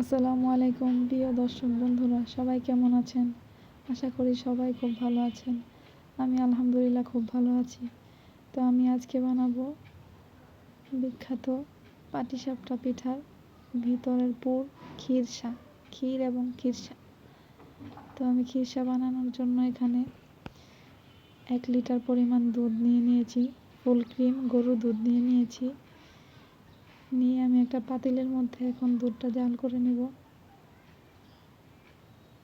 আসসালামু আলাইকুম, প্রিয় দর্শক বন্ধুরা, সবাই কেমন আছেন? আশা করি সবাই খুব ভালো আছেন। আমি আলহামদুলিল্লাহ খুব ভালো আছি। তো আমি আজকে বানাবো বিখ্যাত পাটিসাপটা পিঠার ভিতরের পুর ক্ষীরসা ক্ষীর এবং ক্ষীরসা তো আমি ক্ষীরসা বানানোর জন্য এখানে এক লিটার পরিমাণ দুধ নিয়ে নিয়েছি, ফুল ক্রিম গরু দুধ নিয়ে নিয়েছি। নিয়ে একটা পাতিলের মধ্যে এখন দুধটা জাল করে নেব।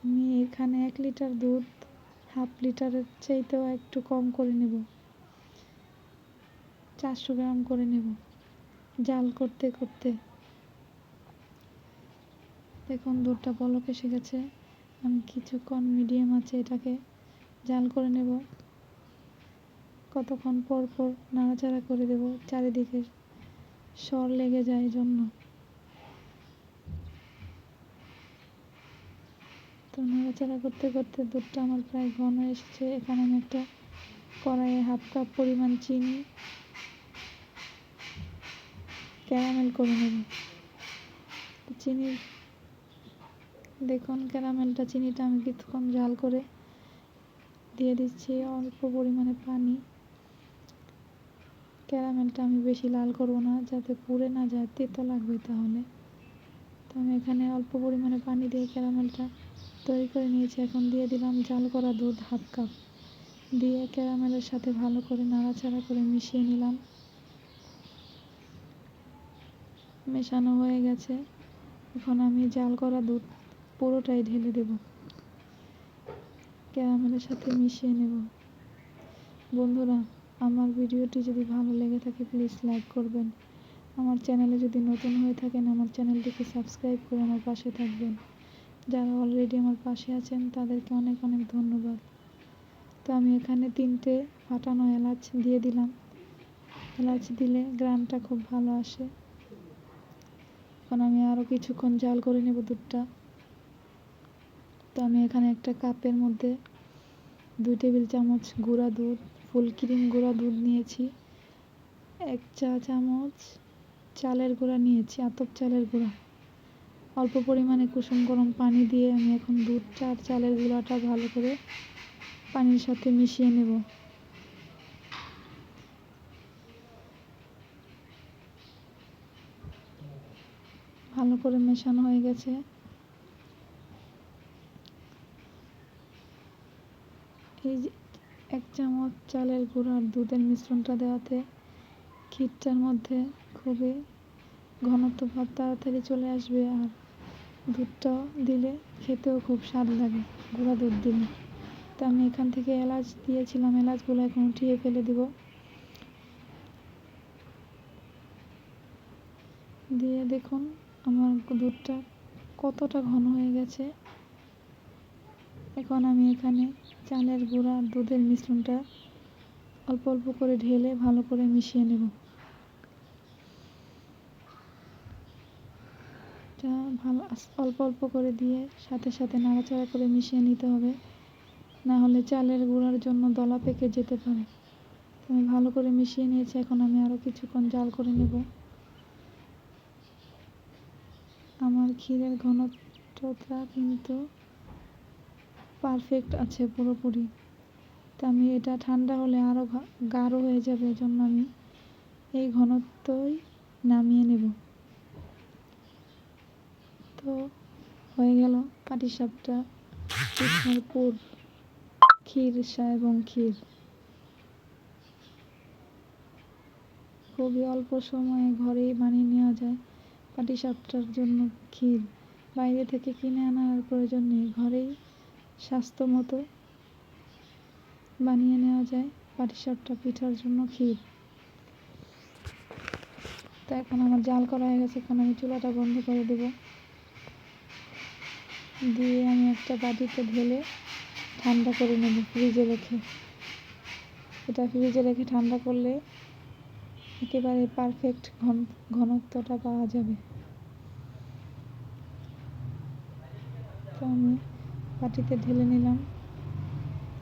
আমি এখানে এক লিটার দুধ, হাফ লিটারের চাইতেও একটু কম করে নেব। চারশো গ্রাম করে নেব জাল করতে করতে। দেখুন, দুধটা বলক এসে গেছে। আমি কিছুক্ষণ মিডিয়াম আছে এটাকে জাল করে নেব। কতক্ষণ পর পর নাড়াচাড়া করে দেব চারিদিকে। সর লেগে যায় জন্য। তো নাড়াচাড়া করতে করতে দুধটা আমার প্রায় ঘন এসেছে। এখানে আমি একটা কড়াইয়ে হাফ কাপ পরিমাণ চিনি, ক্যারামেল করে নেব। চিনি দেখুন ক্যারামেলটা, চিনিটা আমি কিছুক্ষণ জাল করে দিয়ে দিচ্ছি অল্প পরিমাণে পানি। ক্যারামেলটা আমি বেশি লাল করব না, যাতে পুড়ে না যায়, তেতো লাগবে তাহলে। তো আমি এখানে অল্প পরিমাণে পানি দিয়ে ক্যারামেলটা তৈরি করে নিয়েছি। এখন দিয়ে দিলাম জাল করা দুধ হাফ কাপ। দিয়ে ক্যারামেলের সাথে ভালো করে নাড়াচাড়া করে মিশিয়ে নিলাম। মেশানো হয়ে গেছে। এখন আমি জাল করা দুধ পুরোটাই ঢেলে দেব। ক্যারামেলের সাথে মিশিয়ে নেব। বন্ধুরা আমার ভিডিওটি যদি ভালো লেগে থাকে প্লিজ লাইক করবেন। আমার চ্যানেলে যদি নতুন হয়ে থাকেন, আমার চ্যানেলটিকে সাবস্ক্রাইব করে আমার পাশে থাকবেন। যারা অলরেডি আমার পাশে আছেন, তাদেরকে অনেক অনেক ধন্যবাদ। তো আমি এখানে তিনটে ফাটানো এলাচ দিয়ে দিলাম। এলাচ দিলে গ্রানটা খুব ভালো আসে। এখন আমি আরও কিছুক্ষণ জাল করে নেব দুধটা। তো আমি এখানে একটা কাপের মধ্যে দুই টেবিল চামচ গুঁড়া দুধ ফুল ক্রিম গুঁড়া দুধ নিয়েছি, এক চা চামচ চালের গুঁড়া নিয়েছি, আতপ চালের গুঁড়া। অল্প পরিমাণে কুসুম গরম পানি দিয়ে আমি এখন দুধটা আর চালের গুঁড়াটা ভালো করে পানির সাথে মিশিয়ে নেব। ভালো করে মেশানো হয়ে গেছে। এই যে এক চামচ চালের গুঁড়ো আর দুধের মিশ্রণটা দেওয়াতে ক্ষীরটার মধ্যে খুবই ঘনত্ব ভাব তাড়াতাড়ি চলে আসবে আর দুধটাও দিলে খেতেও খুব স্বাদ লাগে গুঁড়া দুধ দিলে। তো আমি এখান থেকে এলাচ দিয়েছিলাম, এলাচগুলো এখন উঠিয়ে ফেলে দিব। দিয়ে দেখুন আমার দুধটা কতটা ঘন হয়ে গেছে। এখন আমি এখানে চালের গুঁড়া দুধের মিশ্রণটা অল্প অল্প করে ঢেলে ভালো করে মিশিয়ে নেব। ভালো অল্প অল্প করে দিয়ে সাথে সাথে নাড়াচাড়া করে মিশিয়ে নিতে হবে। না হলে চালের গুঁড়ার জন্য দলা পেকে যেতে পারে। আমি ভালো করে মিশিয়ে নিয়েছি, এখন আমি আরও কিছুক্ষণ জাল করে নেব। আমার ক্ষীরের ঘনত্বটা কিন্তু পারফেক্ট আছে পুরোপুরি। তো আমি এটা ঠান্ডা হলে আরও গাঢ় হয়ে যাবে, এজন্য আমি এই ঘনত্বই নামিয়ে নেব। তো হয়ে গেল পাটিসাপটা পিঠার পুর ক্ষীরসা এবং ক্ষীর। খুবই অল্প সময়ে ঘরেই বানিয়ে নেওয়া যায় পাটিসাপটার জন্য ক্ষীর। বাইরে থেকে কিনে আনার প্রয়োজন নেই, ঘরেই স্বাস্থ্যমতো বানিয়ে নেওয়া যায়, পাটিসাপটা পিঠার জন্য ক্ষীর। তো এখন আমার জাল করা হয়ে গেছে, এখন আমি চুলাটা বন্ধ করে দেব। দিয়ে আমি একটা বাটিতে ঢেলে ঠান্ডা করে নেব ফ্রিজে রেখে। এটা ফ্রিজে রেখে ঠান্ডা করলে একেবারে পারফেক্ট ঘন, ঘনত্বটা পাওয়া যাবে। তো আমি বাটিতে ঢেলে নিলাম।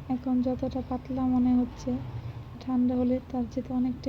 এখন যতটা পাতলা মনে হচ্ছে ঠান্ডা হলে তার চেয়ে অনেকটাই